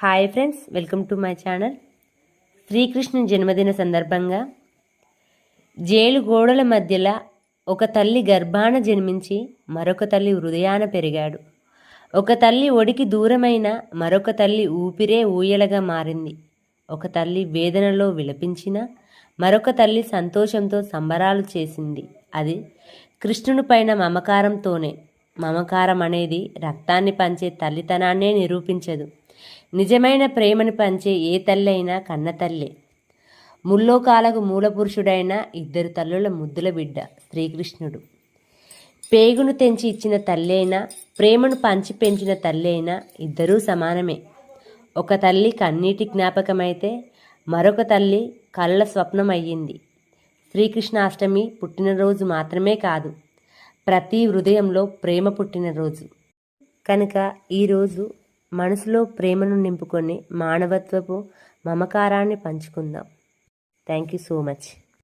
Hi friends welcome to my channel. Srikrishna జన్మదిన సందర్భంగా jail గోడల మధ్యలో ఒక తల్లి గర్భాన జన్మించి మరొక తల్లి హృదయాన పెరిగాడు. ఒక తల్లి ఒడికి దూరమైన మరొక తల్లి ఊపిరే ఊయలగా మారింది. ఒక తల్లి వేదనలో విలపించిన మరొక తల్లి సంతోషంతో సంబరాలు చేసింది. అది కృష్ణుని పైన మమకారంతోనే. మమకారం అనేది రక్తాన్ని పంచే తల్లితనాన్నే నిరూపించదు. నిజమైన ప్రేమను పంచే ఏ తల్లి అయినా కన్న తల్లే. ముల్లోకాలకు మూలపురుషుడైన ఇద్దరు తల్లుల ముద్దుల బిడ్డ శ్రీకృష్ణుడు. పేగును తెంచి ఇచ్చిన తల్లైనా ప్రేమను పంచి పెంచిన తల్లి అయినా ఇద్దరూ సమానమే. ఒక తల్లి కన్నీటి జ్ఞాపకమైతే మరొక తల్లి కళ్ళ స్వప్నం అయ్యింది శ్రీకృష్ణాష్టమి పుట్టినరోజు మాత్రమే కాదు ప్రతి హృదయంలో ప్రేమ పుట్టినరోజు. కనుక ఈరోజు మనసులో ప్రేమను నింపుకొని మానవత్వపు మమకారాన్ని పంచుకుందాం. Thank you so much